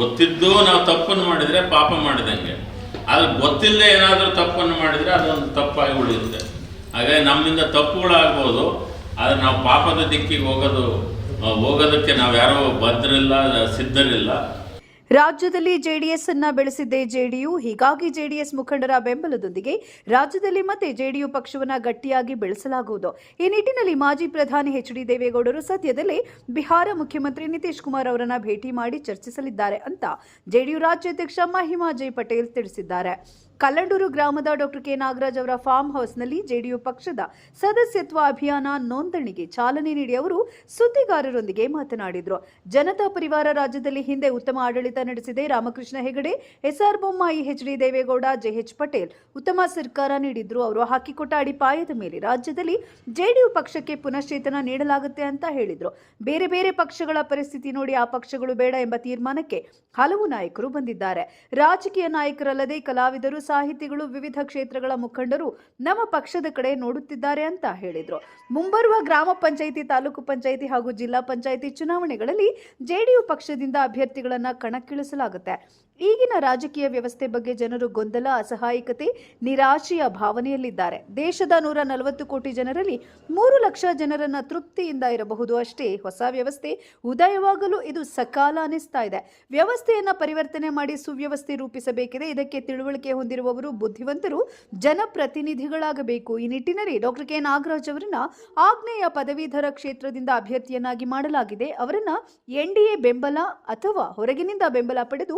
ಗೊತ್ತಿದ್ದು ನಾವು ತಪ್ಪನ್ನು ಮಾಡಿದರೆ ಪಾಪ ಮಾಡಿದಂಗೆ. ಅದು ಗೊತ್ತಿಲ್ಲದೆ ಏನಾದರೂ ತಪ್ಪನ್ನು ಮಾಡಿದರೆ ಅದೊಂದು ತಪ್ಪಾಗಿ ಉಳಿಯುತ್ತೆ. ಹಾಗಾಗಿ ನಮ್ಮಿಂದ ತಪ್ಪುಗಳಾಗ್ಬೋದು, ಆದರೆ ನಾವು ಪಾಪದ ದಿಕ್ಕಿಗೆ ಹೋಗೋದು ಹೋಗೋದಕ್ಕೆ ನಾವು ಯಾರೋ ಬದ್ರಿಲ್ಲ ಸಿದ್ಧರಿಲ್ಲ. ರಾಜ್ಯದಲ್ಲಿ ಜೆಡಿಎಸ್ ಅನ್ನ ಬೆಳೆಸಿದ್ದೇ ಜೆಡಿಯು, ಹೀಗಾಗಿ ಜೆಡಿಎಸ್ ಮುಖಂಡರ ಬೆಂಬಲದೊಂದಿಗೆ ರಾಜ್ಯದಲ್ಲಿ ಮತ್ತೆ ಜೆಡಿಯು ಪಕ್ಷವನ್ನು ಗಟ್ಟಿಯಾಗಿ ಬೆಳೆಸಲಾಗುವುದು. ಈ ನಿಟ್ಟಿನಲ್ಲಿ ಮಾಜಿ ಪ್ರಧಾನಿ ಎಚ್ ಡಿ ದೇವೇಗೌಡರು ಸದ್ಯದಲ್ಲೇ ಬಿಹಾರ ಮುಖ್ಯಮಂತ್ರಿ ನಿತೀಶ್ ಕುಮಾರ್ ಅವರನ್ನ ಭೇಟಿ ಮಾಡಿ ಚರ್ಚಿಸಲಿದ್ದಾರೆ ಅಂತ ಜೆಡಿಯು ರಾಜ್ಯಾಧ್ಯಕ್ಷ ಮಹಿಮಾ ಜೈ ಪಟೇಲ್ ತಿಳಿಸಿದ್ದಾರೆ. ಕಲ್ಲಂಡೂರು ಗ್ರಾಮದ ಡಾಕ್ಟರ್ ಕೆ ನಾಗರಾಜ್ ಅವರ ಫಾರ್ಮ್ ಹೌಸ್ನಲ್ಲಿ ಜೆಡಿಯು ಪಕ್ಷದ ಸದಸ್ಯತ್ವ ಅಭಿಯಾನ ನೋಂದಣಿಗೆ ಚಾಲನೆ ನೀಡಿ ಅವರು ಸುದ್ದಿಗಾರರೊಂದಿಗೆ ಮಾತನಾಡಿದರು. ಜನತಾ ಪರಿವಾರ ರಾಜ್ಯದಲ್ಲಿ ಹಿಂದೆ ಉತ್ತಮ ಆಡಳಿತ ನಡೆಸಿದೆ. Ramakrishna Hegde, SR Bommai H D Deve Gowda, JH Patel ಉತ್ತಮ ಸರ್ಕಾರ ನೀಡಿದ್ರು. ಅವರು ಹಾಕಿಕೊಟ್ಟ ಅಡಿಪಾಯದ ಮೇಲೆ ರಾಜ್ಯದಲ್ಲಿ ಜೆಡಿಯು ಪಕ್ಷಕ್ಕೆ ಪುನಶ್ಚೇತನ ನೀಡಲಾಗುತ್ತೆ ಅಂತ ಹೇಳಿದ್ರು. ಬೇರೆ ಬೇರೆ ಪಕ್ಷಗಳ ಪರಿಸ್ಥಿತಿ ನೋಡಿ ಆ ಪಕ್ಷಗಳು ಬೇಡ ಎಂಬ ತೀರ್ಮಾನಕ್ಕೆ ಹಲವು ನಾಯಕರು ಬಂದಿದ್ದಾರೆ. ರಾಜಕೀಯ ನಾಯಕರಲ್ಲದೆ ಕಲಾವಿದರು ಸಾಹಿತಿಗಳು ವಿವಿಧ ಕ್ಷೇತ್ರಗಳ ಮುಖಂಡರು ನಮ್ಮ ಪಕ್ಷದ ಕಡೆ ನೋಡುತ್ತಿದ್ದಾರೆ ಅಂತ ಹೇಳಿದರು. ಮುಂಬರುವ ಗ್ರಾಮ ಪಂಚಾಯಿತಿ, ತಾಲೂಕು ಪಂಚಾಯಿತಿ ಹಾಗೂ ಜಿಲ್ಲಾ ಪಂಚಾಯಿತಿ ಚುನಾವಣೆಗಳಲ್ಲಿ ಜೆಡಿಯು ಪಕ್ಷದಿಂದ ಅಭ್ಯರ್ಥಿಗಳನ್ನು ಕಣಕ್ಕಿಳಿಸಲಾಗುತ್ತೆ. ಈಗಿನ ರಾಜಕೀಯ ವ್ಯವಸ್ಥೆ ಬಗ್ಗೆ ಜನರು ಗೊಂದಲ, ಅಸಹಾಯಕತೆ, ನಿರಾಶೆಯ ಭಾವನೆಯಲ್ಲಿದ್ದಾರೆ. ದೇಶದ ನೂರ ನಲವತ್ತು ಕೋಟಿ ಜನರಲ್ಲಿ ಮೂರು ಲಕ್ಷ ಜನರನ್ನ ತೃಪ್ತಿಯಿಂದ ಇರಬಹುದು ಅಷ್ಟೇ ಹೊಸ ವ್ಯವಸ್ಥೆ. ಉದಯವಾಗಲು ಇದು ಸಕಾಲ ಅನಿಸ್ತಾ ಇದೆ. ವ್ಯವಸ್ಥೆಯನ್ನ ಪರಿವರ್ತನೆ ಮಾಡಿ ಸುವ್ಯವಸ್ಥೆ ರೂಪಿಸಬೇಕಿದೆ. ಇದಕ್ಕೆ ತಿಳುವಳಿಕೆ ಹೊಂದಿರುವವರು ಬುದ್ಧಿವಂತರು, ಜನಪ್ರತಿನಿಧಿಗಳಾಗಬೇಕು. ಈ ನಿಟ್ಟಿನಲ್ಲಿ ಡಾಕ್ಟರ್ ಕೆ. ನಾಗರಾಜ್ ಅವರನ್ನ ಆಗ್ನೇಯ ಪದವೀಧರ ಕ್ಷೇತ್ರದಿಂದ ಅಭ್ಯರ್ಥಿಯನ್ನಾಗಿ ಮಾಡಲಾಗಿದೆ. ಅವರನ್ನ ಎನ್ಡಿಎ ಬೆಂಬಲ ಅಥವಾ ಹೊರಗಿನಿಂದ ಬೆಂಬಲ ಪಡೆದು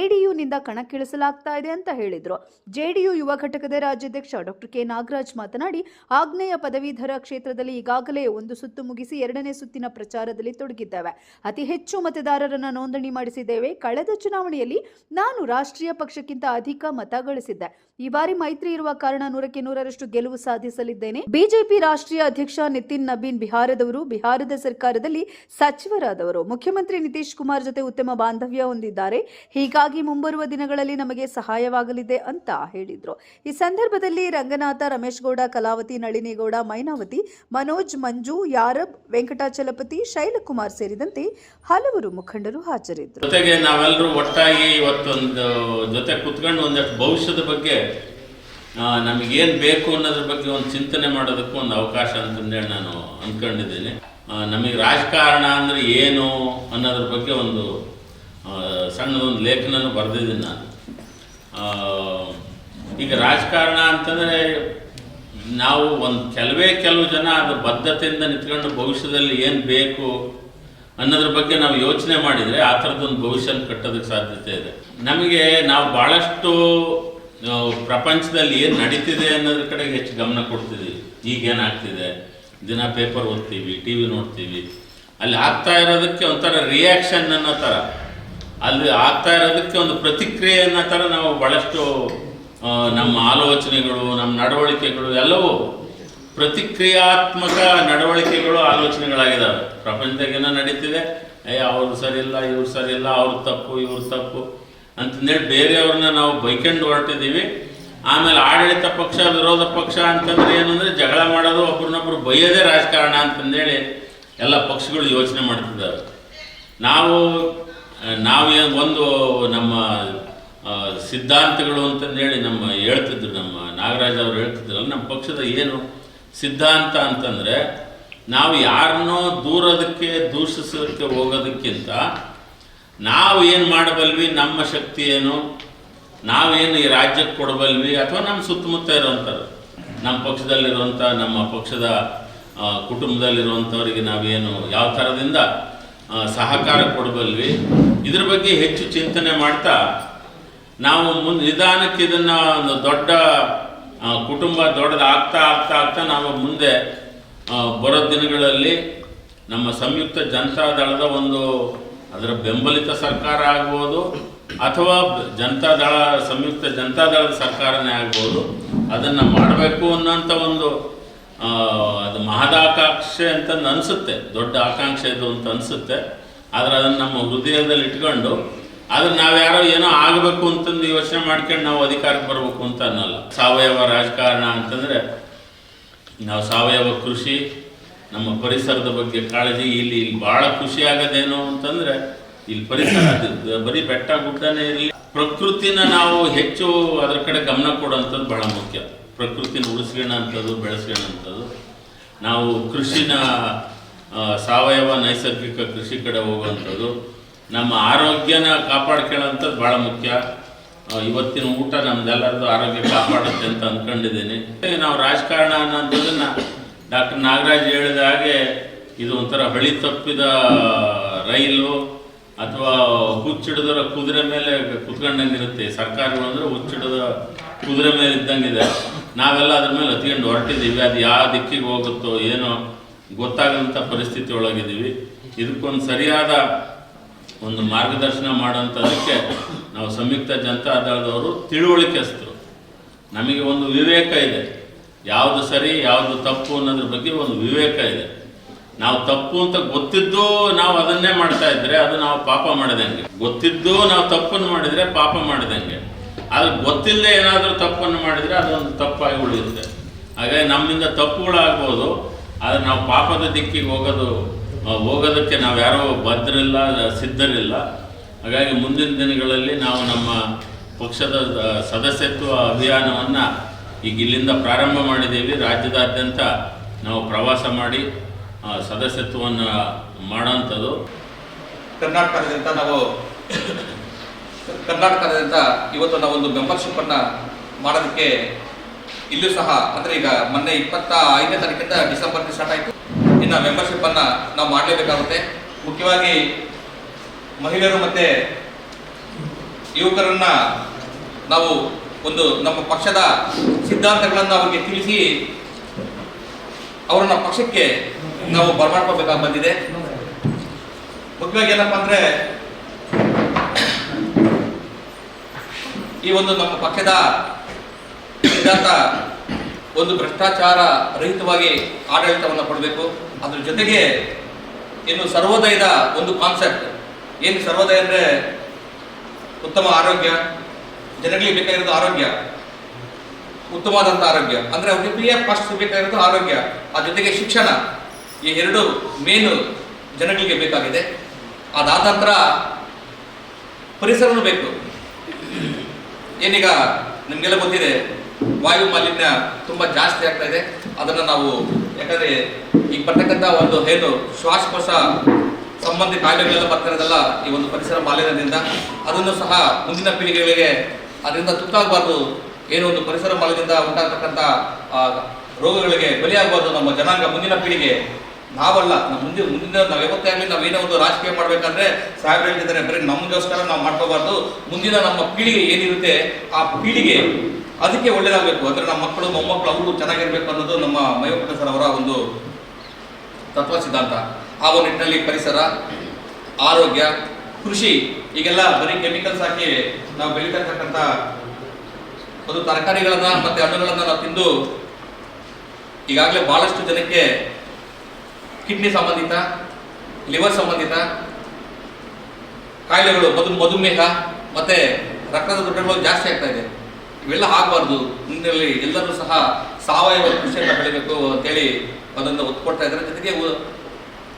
ಜೆಡಿಯುನಿಂದ ಕಣಕ್ಕಿಳಿಸಲಾಗ್ತಾ ಇದೆ ಅಂತ ಹೇಳಿದರು. ಜೆಡಿಯು ಯುವ ಘಟಕದ ರಾಜ್ಯಾಧ್ಯಕ್ಷ ಡಾಕ್ಟರ್ ಕೆ ನಾಗರಾಜ್ ಮಾತನಾಡಿ, ಆಗ್ನೇಯ ಪದವೀಧರ ಕ್ಷೇತ್ರದಲ್ಲಿ ಈಗಾಗಲೇ ಒಂದು ಸುತ್ತು ಮುಗಿಸಿ ಎರಡನೇ ಸುತ್ತಿನ ಪ್ರಚಾರದಲ್ಲಿ ತೊಡಗಿದ್ದೇವೆ. ಅತಿ ಹೆಚ್ಚು ಮತದಾರರನ್ನು ನೋಂದಣಿ ಮಾಡಿಸಿದ್ದೇವೆ. ಕಳೆದ ಚುನಾವಣೆಯಲ್ಲಿ ನಾನು ರಾಷ್ಟ್ರೀಯ ಪಕ್ಷಕ್ಕಿಂತ ಅಧಿಕ ಮತ ಗಳಿಸಿದ್ದೆ. ಈ ಬಾರಿ ಮೈತ್ರಿ ಇರುವ ಕಾರಣ ನೂರಕ್ಕೆ ನೂರರಷ್ಟು ಗೆಲುವು ಸಾಧಿಸಲಿದ್ದೇನೆ. ಬಿಜೆಪಿ ರಾಷ್ಟ್ರೀಯ ಅಧ್ಯಕ್ಷ ನಿತಿನ್ ನಬೀನ್ ಬಿಹಾರದವರು, ಬಿಹಾರದ ಸರ್ಕಾರದಲ್ಲಿ ಸಚಿವರಾದವರು. ಮುಖ್ಯಮಂತ್ರಿ ನಿತೀಶ್ ಕುಮಾರ್ ಜೊತೆ ಉತ್ತಮ ಬಾಂಧವ್ಯ ಹೊಂದಿದ್ದಾರೆ. ಹೀಗಾಗಿ ಮುಂಬರುವ ದಿನಗಳಲ್ಲಿ ನಮಗೆ ಸಹಾಯವಾಗಲಿದೆ ಅಂತ ಹೇಳಿದ್ರು. ಈ ಸಂದರ್ಭದಲ್ಲಿ ರಂಗನಾಥ ರಮೇಶ್ ಗೌಡ ಕಲಾವತಿ, ನಳಿನಿಗೌಡ, ಮೈನಾವತಿ, ಮನೋಜ್, ಮಂಜು, ಯಾರಬ್, ವೆಂಕಟಾಚಲಪತಿ, ಶೈಲಕುಮಾರ್ ಸೇರಿದಂತೆ ಹಲವರು ಮುಖಂಡರು ಹಾಜರಿದ್ದರು. ಜೊತೆಗೆ ನಾವೆಲ್ಲರೂ ಒಟ್ಟಾಗಿ ಇವತ್ತೊಂದು ಜೊತೆ ಕುತ್ಕೊಂಡು ಒಂದಷ್ಟು ಭವಿಷ್ಯದ ಬಗ್ಗೆ ನಮಗೇನು ಬೇಕು ಅನ್ನೋದ್ರ ಬಗ್ಗೆ ಒಂದು ಚಿಂತನೆ ಮಾಡೋದಕ್ಕೂ ಒಂದು ಅವಕಾಶ ಅಂತಂದೇಳಿ ನಾನು ಅಂದ್ಕೊಂಡಿದ್ದೀನಿ ನಮಗೆ ರಾಜಕಾರಣ ಅಂದರೆ ಏನು ಅನ್ನೋದ್ರ ಬಗ್ಗೆ ಒಂದು ಆ, ಸಣ್ಣದೊಂದು ಲೇಖನ ಬರೆದಿದ್ದೀನಿ ನಾನು. ಈಗ ರಾಜಕಾರಣ ಅಂತಂದರೆ ನಾವು ಒಂದು ಕೆಲವೇ ಕೆಲವು ಜನ ಅದು ಬದ್ಧತೆಯಿಂದ ನಿಂತ್ಕೊಂಡು ಭವಿಷ್ಯದಲ್ಲಿ ಏನು ಬೇಕು ಅನ್ನೋದ್ರ ಬಗ್ಗೆ ನಾವು ಯೋಚನೆ ಮಾಡಿದರೆ ಆ ಥರದ್ದೊಂದು ಭವಿಷ್ಯ ಕಟ್ಟೋದಕ್ಕೆ ಸಾಧ್ಯತೆ ಇದೆ. ನಮಗೆ ನಾವು ಭಾಳಷ್ಟು ಪ್ರಪಂಚದಲ್ಲಿ ಏನು ನಡೀತಿದೆ ಅನ್ನೋದ್ರ ಕಡೆಗೆ ಹೆಚ್ಚು ಗಮನ ಕೊಡ್ತಿದ್ದೀವಿ ಈಗೇನಾಗ್ತಿದೆ ದಿನ ಪೇಪರ್ ಓದ್ತೀವಿ ಟಿ ವಿ ನೋಡ್ತೀವಿ. ಅಲ್ಲಿ ಆಗ್ತಾ ಇರೋದಕ್ಕೆ ಒಂಥರ ರಿಯಾಕ್ಷನ್ ಅನ್ನೋ ಥರ. ಅಲ್ಲಿ ಆಗ್ತಾ ಇರೋದಕ್ಕೆ ಒಂದು ಪ್ರತಿಕ್ರಿಯೆ ಅನ್ನೋ ಥರ ನಾವು ಭಾಳಷ್ಟು ನಮ್ಮ ಆಲೋಚನೆಗಳು, ನಮ್ಮ ನಡವಳಿಕೆಗಳು ಎಲ್ಲವೂ ಪ್ರತಿಕ್ರಿಯಾತ್ಮಕ ನಡವಳಿಕೆಗಳು ಆಲೋಚನೆಗಳಾಗಿದ್ದಾವೆ ಪ್ರಪಂಚದಾಗೇನೋ ನಡೀತಿದೆ. ಏ, ಅವ್ರು ಸರಿಯಿಲ್ಲ, ಇವ್ರು ಸರಿಯಿಲ್ಲ, ಅವ್ರ ತಪ್ಪು, ಇವ್ರ ತಪ್ಪು ಅಂತಂದೇಳಿ ಬೇರೆಯವ್ರನ್ನ ನಾವು ಬೈಕೊಂಡು ಹೊರಟಿದ್ದೀವಿ. ಆಮೇಲೆ ಆಡಳಿತ ಪಕ್ಷ, ವಿರೋಧ ಪಕ್ಷ ಅಂತಂದ್ರೆ ಏನಂದ್ರೆ ಜಗಳ ಮಾಡೋದು ಒಬ್ರನ್ನೊಬ್ರು ಬೈಯೋದೇ ರಾಜಕಾರಣ ಅಂತಂದೇಳಿ ಎಲ್ಲ ಪಕ್ಷಗಳು ಯೋಚನೆ ಮಾಡ್ತಿದ್ದಾರೆ. ನಾವು ಏನು ಒಂದು ನಮ್ಮ ಸಿದ್ಧಾಂತಗಳು ಅಂತಂದೇಳಿ ನಮ್ಮ ಹೇಳ್ತಿದ್ರು, ನಮ್ಮ ನಾಗರಾಜ್ ಅವರು ಹೇಳ್ತಿದ್ರಲ್ಲ, ನಮ್ಮ ಪಕ್ಷದ ಏನು ಸಿದ್ಧಾಂತ ಅಂತಂದರೆ ನಾವು ಯಾರನ್ನೋ ದೂರೋದಕ್ಕೆ, ದೂಷಿಸೋದಕ್ಕೆ ಹೋಗೋದಕ್ಕಿಂತ ನಾವು ಏನು ಮಾಡಬಲ್ವಿ, ನಮ್ಮ ಶಕ್ತಿ ಏನು? ನಾವೇನು ಈ ರಾಜ್ಯಕ್ಕೆ ಕೊಡಬಲ್ವಿ? ಅಥವಾ ನಮ್ಮ ಸುತ್ತಮುತ್ತ ಇರೋವಂಥವ್ರು ನಮ್ಮ ಪಕ್ಷದಲ್ಲಿರುವಂಥ, ನಮ್ಮ ಪಕ್ಷದ ಕುಟುಂಬದಲ್ಲಿರುವಂಥವ್ರಿಗೆ ನಾವೇನು ಯಾವ ಥರದಿಂದ ಸಹಕಾರ ಕೊಡಬಲ್ವಿ. ಇದ್ರ ಬಗ್ಗೆ ಹೆಚ್ಚು ಚಿಂತನೆ ಮಾಡ್ತಾ ನಾವು ಮುಂದೆ ನಿಧಾನಕ್ಕೆ ಇದನ್ನು ಒಂದು ದೊಡ್ಡ ಕುಟುಂಬ ದೊಡ್ಡದಾಗ್ತಾ ಆಗ್ತಾ ಆಗ್ತಾ ನಾವು ಮುಂದೆ ಬರೋ ದಿನಗಳಲ್ಲಿ ನಮ್ಮ ಸಂಯುಕ್ತ ಜನತಾ ದಳದ ಒಂದು ಅದರ ಬೆಂಬಲಿತ ಸರ್ಕಾರ ಆಗ್ಬೋದು, ಅಥವಾ ಜನತಾ ದಳ, ಸಂಯುಕ್ತ ಜನತಾ ದಳದ ಸರ್ಕಾರನೇ ಆಗ್ಬೋದು, ಅದನ್ನು ಮಾಡಬೇಕು ಅನ್ನೋಂಥ ಒಂದು ಅದು ಮಹದಾಕಾಂಕ್ಷೆ ಅಂತ ಅನಿಸುತ್ತೆ, ದೊಡ್ಡ ಆಕಾಂಕ್ಷೆ ಇದು ಅಂತ ಅನಿಸುತ್ತೆ. ಆದರೆ ಅದನ್ನು ನಮ್ಮ ಹೃದಯದಲ್ಲಿ ಇಟ್ಕೊಂಡು, ಆದ್ರೆ ನಾವ್ಯಾರೋ ಏನೋ ಆಗಬೇಕು ಅಂತಂದು ಯೋಚನೆ ಮಾಡ್ಕೊಂಡು ನಾವು ಅಧಿಕಾರಕ್ಕೆ ಬರಬೇಕು ಅಂತ ಅನ್ನಲ್ಲ. ಸಾವಯವ ರಾಜಕಾರಣ ಅಂತಂದರೆ, ನಾವು ಸಾವಯವ ಕೃಷಿ, ನಮ್ಮ ಪರಿಸರದ ಬಗ್ಗೆ ಕಾಳಜಿ, ಇಲ್ಲಿ ಇಲ್ಲಿ ಭಾಳ ಖುಷಿ ಆಗೋದೇನು ಅಂತಂದರೆ, ಇಲ್ಲಿ ಪರಿಸರ ಬರೀ ಬೆಟ್ಟ ಗುಡ್ಡನೇ ಇರಲಿ. ಪ್ರಕೃತಿನ ನಾವು ಹೆಚ್ಚು ಅದರ ಕಡೆ ಗಮನ ಕೊಡುವಂಥದ್ದು ಬಹಳ ಮುಖ್ಯ. ಪ್ರಕೃತಿನ ಉಳಿಸ್ಕೊಳ್ಳೋಂಥದ್ದು ಬೆಳೆಸ್ಕೊಳ್ಳೋಂಥದ್ದು ನಾವು ಕೃಷಿನ ಸಾವಯವ ನೈಸರ್ಗಿಕ ಕೃಷಿ ಕಡೆ ಹೋಗುವಂಥದ್ದು. ನಮ್ಮ ಆರೋಗ್ಯನ ಕಾಪಾಡ್ಕೊಳ್ಳೋಂಥದ್ದು ಭಾಳ ಮುಖ್ಯ. ಇವತ್ತಿನ ಊಟ ನಮ್ದೆಲ್ಲರದ್ದು ಆರೋಗ್ಯ ಕಾಪಾಡುತ್ತೆ ಅಂತ ಅಂದ್ಕೊಂಡಿದ್ದೀನಿ ನಾವು ರಾಜಕಾರಣ ಅನ್ನೋದನ್ನ ಡಾಕ್ಟರ್ ನಾಗರಾಜ್ ಹೇಳಿದ ಹಾಗೆ ಇದು ಒಂಥರ ಹಳಿ ತಪ್ಪಿದ ರೈಲು ಅಥವಾ ಹುಚ್ಚಿಡಿದರ ಕುದುರೆ ಮೇಲೆ ಕುತ್ಕೊಂಡಂಗಿರುತ್ತೆ. ಸರ್ಕಾರಗಳು ಅಂದರೆ ಹುಚ್ಚಿಡಿದ ಕುದುರೆ ಮೇಲೆ ಇದ್ದಂಗಿದೆ. ನಾವೆಲ್ಲ ಅದ್ರ ಮೇಲೆ ಹತ್ಕೊಂಡು ಹೊರಟಿದ್ದೀವಿ. ಅದು ಯಾವ ದಿಕ್ಕಿಗೆ ಹೋಗುತ್ತೋ ಏನೋ ಗೊತ್ತಾಗದಂಥ ಪರಿಸ್ಥಿತಿ ಒಳಗಿದ್ದೀವಿ. ಇದಕ್ಕೊಂದು ಸರಿಯಾದ ಒಂದು ಮಾರ್ಗದರ್ಶನ ಮಾಡೋಂಥದಕ್ಕೆ ನಾವು ಸಂಯುಕ್ತ ಜನತಾ ದಳದವರು ತಿಳುವಳಿಕೆಸ್ತರು ನಮಗೆ ಒಂದು ವಿವೇಕ ಇದೆ. ಯಾವುದು ಸರಿ, ಯಾವುದು ತಪ್ಪು ಅನ್ನೋದ್ರ ಬಗ್ಗೆ ಒಂದು ವಿವೇಕ ಇದೆ. ನಾವು ತಪ್ಪು ಅಂತ ಗೊತ್ತಿದ್ದು ನಾವು ಅದನ್ನೇ ಮಾಡ್ತಾ ಇದ್ರೆ ಅದು ನಾವು ಪಾಪ ಮಾಡಿದಂಗೆ. ಗೊತ್ತಿದ್ದು ನಾವು ತಪ್ಪನ್ನು ಮಾಡಿದ್ರೆ ಪಾಪ ಮಾಡಿದಂಗೆ. ಆದ್ರೆ ಗೊತ್ತಿಲ್ಲದೆ ಏನಾದರೂ ತಪ್ಪನ್ನು ಮಾಡಿದರೆ ಅದೊಂದು ತಪ್ಪಾಗಿ ಉಳಿಯುತ್ತೆ. ಹಾಗಾಗಿ ನಮ್ಮಿಂದ ತಪ್ಪುಗಳಾಗ್ಬೋದು, ಆದರೆ ನಾವು ಪಾಪದ ದಿಕ್ಕಿಗೆ ಹೋಗೋದು ಹೋಗೋದಕ್ಕೆ ನಾವು ಯಾರೋ ಭದ್ರಿಲ್ಲ, ಸಿದ್ಧರಿಲ್ಲ. ಹಾಗಾಗಿ ಮುಂದಿನ ದಿನಗಳಲ್ಲಿ ನಾವು ನಮ್ಮ ಪಕ್ಷದ ಸದಸ್ಯತ್ವ ಅಭಿಯಾನವನ್ನು ಈಗ ಇಲ್ಲಿಂದ ಪ್ರಾರಂಭ ಮಾಡಿದ್ದೀವಿ. ರಾಜ್ಯದಾದ್ಯಂತ ನಾವು ಪ್ರವಾಸ ಮಾಡಿ ಸದಸ್ಯತ್ವವನ್ನು ಮಾಡೋಂಥದ್ದು. ಕರ್ನಾಟಕದಿಂದ ನಾವು ಕರ್ನಾಟಕದಾದ್ಯಂತ ಇವತ್ತು ನಾವು ಒಂದು ಮೆಂಬರ್ಶಿಪ್ ಅನ್ನ ಮಾಡೋದಕ್ಕೆ ಇಲ್ಲೂ ಸಹ, ಅಂದ್ರೆ ಈಗ ಮೊನ್ನೆ ಇಪ್ಪತ್ತ ಐದನೇ ತಾರೀಕಿಂದ ಡಿಸೆಂಬರ್ ಸ್ಟಾರ್ಟ್ ಆಯಿತು. ಇನ್ನು ಮೆಂಬರ್ಶಿಪ್ ಅನ್ನ ನಾವು ಮಾಡಲೇಬೇಕಾಗುತ್ತೆ. ಮುಖ್ಯವಾಗಿ ಮಹಿಳೆಯರು ಮತ್ತೆ ಯುವಕರನ್ನ ನಾವು ಒಂದು ನಮ್ಮ ಪಕ್ಷದ ಸಿದ್ಧಾಂತಗಳನ್ನು ಅವರಿಗೆ ತಿಳಿಸಿ ಅವರನ್ನ ಪಕ್ಷಕ್ಕೆ ನಾವು ಬರಮಾಡ್ಕೋಬೇಕಾಗಿ ಬಂದಿದೆ. ಮುಖ್ಯವಾಗಿ ಏನಪ್ಪಾ ಅಂದ್ರೆ ಈ ಒಂದು ನಮ್ಮ ಪಕ್ಷದ ಸಿದ್ಧಾಂತ ಒಂದು ಭ್ರಷ್ಟಾಚಾರ ರಹಿತವಾಗಿ ಆಡಳಿತವನ್ನು ಕೊಡಬೇಕು. ಅದ್ರ ಜೊತೆಗೆ ಇನ್ನು ಸರ್ವೋದಯದ ಒಂದು ಕಾನ್ಸೆಪ್ಟ್ ಏನು ಸರ್ವೋದಯ ಅಂದರೆ ಉತ್ತಮ ಆರೋಗ್ಯ ಜನಗಳಿಗೆ ಬೇಕಾಗಿರೋದು ಆರೋಗ್ಯ ಉತ್ತಮವಾದಂಥ ಆರೋಗ್ಯ. ಅಂದರೆ ಅವರಿಗೆ ಪ್ರಿಯ ಫಸ್ಟ್ ಬೇಕಾಗಿರೋದು ಆರೋಗ್ಯ. ಆ ಜೊತೆಗೆ ಶಿಕ್ಷಣ. ಈ ಎರಡು ಮೇನು ಜನಗಳಿಗೆ ಬೇಕಾಗಿದೆ. ಅದಾದ ನಂತರ ಪರಿಸರನೂ ಬೇಕು. ಏನೀಗ ನಿಮಗೆಲ್ಲ ಗೊತ್ತಿದೆ, ವಾಯು ಮಾಲಿನ್ಯ ತುಂಬ ಜಾಸ್ತಿ ಆಗ್ತಾ ಇದೆ. ಅದನ್ನು ನಾವು ಯಾಕಂದ್ರೆ ಈಗ ಬರ್ತಕ್ಕಂಥ ಒಂದು ಏನು ಶ್ವಾಸಕೋಶ ಸಂಬಂಧಿ ಕಾಯಿಲೆಗಳೆಲ್ಲ ಬರ್ತಾ ಇರೋದಲ್ಲ ಈ ಒಂದು ಪರಿಸರ ಮಾಲಿನ್ಯದಿಂದ, ಅದನ್ನು ಸಹ ಮುಂದಿನ ಪೀಳಿಗೆಗಳಿಗೆ ಅದರಿಂದ ತುತ್ತಾಗಬಾರ್ದು. ಏನು ಒಂದು ಪರಿಸರ ಮಾಲಿನ್ಯದಿಂದ ಉಂಟಾಗ್ತಕ್ಕಂಥ ರೋಗಗಳಿಗೆ ಬಲಿಯಾಗಬಾರ್ದು ನಮ್ಮ ಜನಾಂಗ ಮುಂದಿನ ಪೀಳಿಗೆ. ನಾವಲ್ಲ ನಮ್ಮ ಮುಂದೆ ಮುಂದಿನ ನಾವು ಯಾವತ್ತೇ ಆಗಲಿ ನಾವು ಏನೋ ಒಂದು ರಾಜಕೀಯ ಮಾಡ್ಬೇಕಂದ್ರೆ ಸಾಹೇಬ್ರು ಹೇಳ್ತಿದ್ದಾರೆ, ಬರೀ ನಮಗೋಸ್ಕರ ನಾವು ಮಾಡ್ಕೋಬಾರ್ದು. ಮುಂದಿನ ನಮ್ಮ ಪೀಳಿಗೆ ಏನಿರುತ್ತೆ, ಆ ಪೀಳಿಗೆ ಅದಕ್ಕೆ ಒಳ್ಳೇದಾಗಬೇಕು. ಅಂದ್ರೆ ನಮ್ಮ ಮಕ್ಕಳು ಮೊಮ್ಮಕ್ಕಳು ಅವರು ಚೆನ್ನಾಗಿರ್ಬೇಕು ಅನ್ನೋದು ನಮ್ಮ ಮಯೋಪಟ ಸರ್ ಅವರ ಒಂದು ತತ್ವ ಸಿದ್ಧಾಂತ. ಆ ಒಂದು ನಿಟ್ಟಿನಲ್ಲಿ ಪರಿಸರ, ಆರೋಗ್ಯ, ಕೃಷಿ, ಈಗೆಲ್ಲ ಬರೀ ಕೆಮಿಕಲ್ಸ್ ಹಾಕಿ ನಾವು ಬೆಳೀತಕ್ಕಂಥ ಒಂದು ತರಕಾರಿಗಳನ್ನ ಮತ್ತೆ ಹಣ್ಣುಗಳನ್ನ ನಾವು ತಿಂದು ಈಗಾಗಲೇ ಬಹಳಷ್ಟು ಜನಕ್ಕೆ ಕಿಡ್ನಿ ಸಂಬಂಧಿತ ಲಿವರ್ ಸಂಬಂಧಿತ, ಕಾಯಿಲೆಗಳು, ಮಧು, ಮಧುಮೇಹ, ಮತ್ತೆ ರಕ್ತದ ದೊಡ್ಡಗಳು ಜಾಸ್ತಿ ಆಗ್ತಾ ಇದೆ. ಇವೆಲ್ಲ ಆಗಬಾರ್ದು. ಮುಂದಿನಲ್ಲಿ ಎಲ್ಲರೂ ಸಹ ಸಾವಯವ ಕೃಷಿಯನ್ನು ಬೆಳಿಬೇಕು ಅಂತೇಳಿ ಅದನ್ನು ಒತ್ತು ಕೊಡ್ತಾ ಇದ್ದಾರೆ. ಜೊತೆಗೆ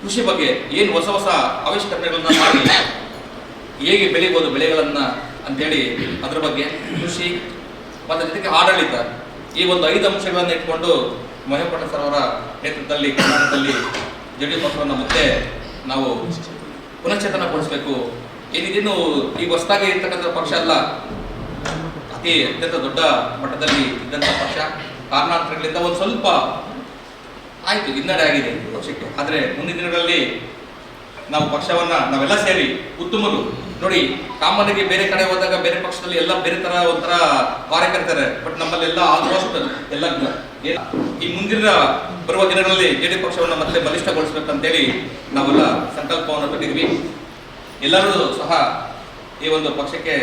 ಕೃಷಿ ಬಗ್ಗೆ ಏನು ಹೊಸ ಹೊಸ ಆವಿಷ್ಕರಣೆಗಳನ್ನ ಮಾಡಿ, ಹೇಗೆ ಬೆಳಿಬೋದು ಬೆಳೆಗಳನ್ನ ಅಂತೇಳಿ ಅದ್ರ ಬಗ್ಗೆ ಕೃಷಿ ಮತ್ತೆ ಜೊತೆಗೆ ಆಡಳಿತ ಈ ಒಂದು ಐದು ಅಂಶಗಳನ್ನು ಇಟ್ಕೊಂಡು ಮಹೇಪಟ್ಟ ಸರ್ ಅವರ ನೇತೃತ್ವದಲ್ಲಿ, ಕರ್ನಾಟಕದಲ್ಲಿ ಜೆಡಿ ಪಕ್ಷವನ್ನು ಮತ್ತೆ ನಾವು ಪುನಶ್ಚೇತನಗೊಳಿಸಬೇಕು ಏನಿದೇನು ಈ ಹೊಸದಾಗಿ ಇರ್ತಕ್ಕಂಥ ಪಕ್ಷ ಅಲ್ಲ. ಅತಿ ಅತ್ಯಂತ ದೊಡ್ಡ ಮಟ್ಟದಲ್ಲಿ ಇದ್ದಂಥ ಪಕ್ಷ. ಕಾರಣಾಂತರಗಳಿಂದ ಒಂದು ಸ್ವಲ್ಪ ಆಯಿತು, ಹಿನ್ನಡೆ ಆಗಿದೆ ಪಕ್ಷಕ್ಕೆ. ಆದರೆ ಮುಂದಿನ ದಿನಗಳಲ್ಲಿ ನಾವು ಪಕ್ಷವನ್ನು ನಾವೆಲ್ಲ ಸೇರಿ ಉತ್ತಮರು ನೋಡಿ, ಕಾಮನ್ಗೆ ಬೇರೆ ಕಡೆ ಹೋದಾಗ ಬೇರೆ ಪಕ್ಷದಲ್ಲಿ ಎಲ್ಲ ಬೇರೆ ತರ ಒಂಥರ ಕಾರ್ಯಕರ್ತರೆ ಬಟ್ ನಮ್ಮಲ್ಲೆಲ್ಲ ಆಲ್ಮೋಸ್ಟ್ ಎಲ್ಲ ಈ ಮುಂದಿನ ಬರುವ ದಿನಗಳಲ್ಲಿ ಜೆಡಿ ಪಕ್ಷವನ್ನು ಮತ್ತೆ ಬಲಿಷ್ಠಗೊಳಿಸ್ಬೇಕಂತೇಳಿ ನಾವೆಲ್ಲ ಸಂಕಲ್ಪವನ್ನು ಕೊಟ್ಟಿದ್ವಿ ಎಲ್ಲರೂ ಸಹ ಈ ಒಂದು ಪಕ್ಷಕ್ಕೆ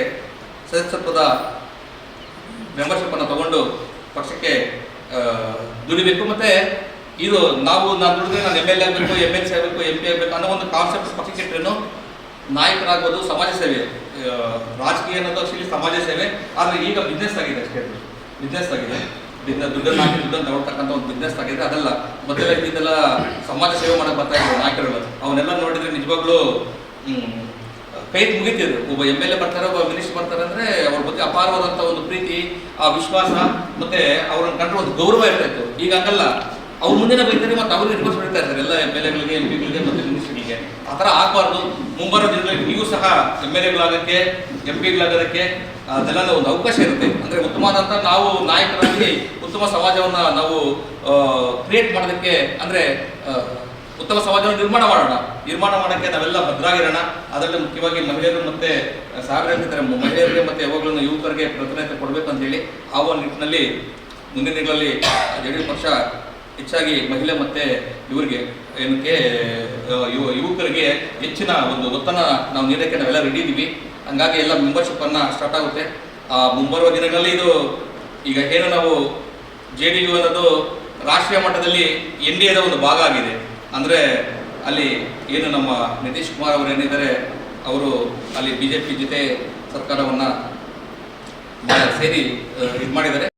ಸದಸ್ಯತ್ವದ ಮೆಂಬರ್ಶಿಪ್ ಅನ್ನು ತಗೊಂಡು ಪಕ್ಷಕ್ಕೆ ದುಡಿಬೇಕು. ಮತ್ತೆ ಇದು ನಾವು, ನಾನು ದುಡಿದ್ರೆ ನಾನು ಎಂ ಎಲ್ ಎ ಆಗಬೇಕು ಎಂ ಎಲ್ ಸಿ ಆಗಬೇಕು ಎಂ ಪಿ ಆಗಬೇಕು ಅನ್ನೋ ಒಂದು ಕಾನ್ಸೆಪ್ಟ್ ಪಕ್ಷಕ್ಕೆ ಇಟ್ಟರೇನು ನಾಯಕರಾಗ್ಬೋದು ಸಮಾಜ ಸೇವೆ. ರಾಜಕೀಯ ಅನ್ನೋದು ಆಕ್ಚುಲಿ ಸಮಾಜ ಸೇವೆ. ಆದರೆ ಈಗ ಬಿಸ್ನೆಸ್ ಆಗಿದೆ ಅಷ್ಟೇ ಬಿಸ್ನೆಸ್ ಆಗಿದೆ. ಬಿಸ್ನೆಸ್ ದುಡ್ಡನ್ನು ಹಾಕಿ ದುಡ್ಡನ್ನು ತಗೊಳ್ತಕ್ಕಂಥ ಒಂದು ಬಿಸ್ನೆಸ್ ಆಗಿದೆ. ಅದಲ್ಲ. ಮೊದಲ ಇದೆಲ್ಲ ಸಮಾಜ ಸೇವೆ ಮಾಡಕ್ಕೆ ಬರ್ತಾ ಇದ್ರು ನಾಯಕರುಗಳು. ಅವನ್ನೆಲ್ಲ ನೋಡಿದ್ರೆ ನಿಜವಾಗ್ಲೂ ಕೈ ಮುಗಿತಿದ್ರು ಒಬ್ಬ ಎಂ ಎಲ್ ಎ ಬರ್ತಾರೆ, ಒಬ್ಬ ಮಿನಿಸ್ಟರ್ ಬರ್ತಾರೆ ಅಂದ್ರೆ ಅವ್ರ ಬಗ್ಗೆ ಅಪಾರವಾದಂತ ಒಂದು ಪ್ರೀತಿ, ಆ ವಿಶ್ವಾಸ, ಮತ್ತೆ ಅವ್ರನ್ನ ಕಂಡ್ರೆ ಒಂದು ಗೌರವ ಇರ್ತಾ ಇತ್ತು ಈಗ ಹಂಗಲ್ಲ. ಅವ್ರ ಮುಂದಿನ ಬೈತಾರೆ ಮತ್ತೆ ಅವ್ರಿಗೆ ರಿಕ್ವೆಸ್ಟ್ ಬಿಡ್ತಾ ಇರ್ತಾರೆ ಎಲ್ಲ ಎಂ ಎಲ್ ಎಗಳಿಗೆ ಎಂ ಪಿಗಳಿಗೆ ಮತ್ತೆ ಮಿನಿಸ್ಟರ್ಗಳಿಗೆ ಆ ಥರ ಆಗಬಾರ್ದು. ಮುಂಬರೋ ದಿನಗಳಲ್ಲಿ ನೀವು ಸಹ ಎಂ ಎಲ್ ಎಗಳಾಗಕ್ಕೆ, ಎಂ ಪಿಗಳಾಗೋದಕ್ಕೆ ಅದೆಲ್ಲ ಒಂದು ಅವಕಾಶ ಇರುತ್ತೆ. ಅಂದ್ರೆ ಉತ್ತಮವಾದಂಥ ನಾವು ನಾಯಕರಾಗಿ ಉತ್ತಮ ಸಮಾಜವನ್ನ ನಾವು ಕ್ರಿಯೇಟ್ ಮಾಡೋದಕ್ಕೆ ಅಂದ್ರೆ ಉತ್ತಮ ಸಮಾಜವನ್ನು ನಿರ್ಮಾಣ ಮಾಡೋಣ. ನಿರ್ಮಾಣ ಮಾಡೋಕ್ಕೆ ನಾವೆಲ್ಲ ಭದ್ರಾಗಿರೋಣ. ಅದರಲ್ಲಿ ಮುಖ್ಯವಾಗಿ ಮಹಿಳೆಯರು ಮತ್ತೆ ಸಾಗರ ಮಹಿಳೆಯರಿಗೆ ಮತ್ತೆ ಯಾವಾಗಲೂ ಯುವಕರಿಗೆ ಪ್ರಾಧಾನ್ಯತೆ ಕೊಡಬೇಕು ಅಂತ ಹೇಳಿ ಆ ಒಂದು ನಿಟ್ಟಿನಲ್ಲಿ ಮುಂದಿನ ದಿನಗಳಲ್ಲಿ ಜೆ ಡಿ ಪಕ್ಷ ಹೆಚ್ಚಾಗಿ ಮಹಿಳೆ ಮತ್ತೆ ಇವರಿಗೆ, ಏನಕ್ಕೆ ಯುವ- ಯುವಕರಿಗೆ ಹೆಚ್ಚಿನ ಒಂದು ಒತ್ತನ್ನು ನಾವು ನೀಡಕ್ಕೆ ನಾವೆಲ್ಲ ರೆಡಿ ಇದ್ದೀವಿ. ಹಂಗಾಗಿ ಎಲ್ಲ ಮೆಂಬರ್ಶಿಪ್ ಅನ್ನ ಸ್ಟಾರ್ಟ್ ಆಗುತ್ತೆ. ಆ, ಮುಂಬರುವ ದಿನಗಳಲ್ಲಿ ಇದು, ಈಗ ಏನು ನಾವು ಜೆ ಡಿ ಯು ಅನ್ನೋದು ರಾಷ್ಟ್ರೀಯ ಮಟ್ಟದಲ್ಲಿ ಎನ್ ಡಿ ಎದ ಒಂದು ಭಾಗ ಆಗಿದೆ. ಅಂದ್ರೆ ಅಲ್ಲಿ ಏನು ನಮ್ಮ ನಿತೀಶ್ ಕುಮಾರ್ ಅವರು ಏನಿದ್ದಾರೆ, ಅವರು ಅಲ್ಲಿ ಬಿಜೆಪಿ ಜೊತೆ ಸರ್ಕಾರವನ್ನ ಸೇರಿ ಇದು ಮಾಡಿದ್ದಾರೆ.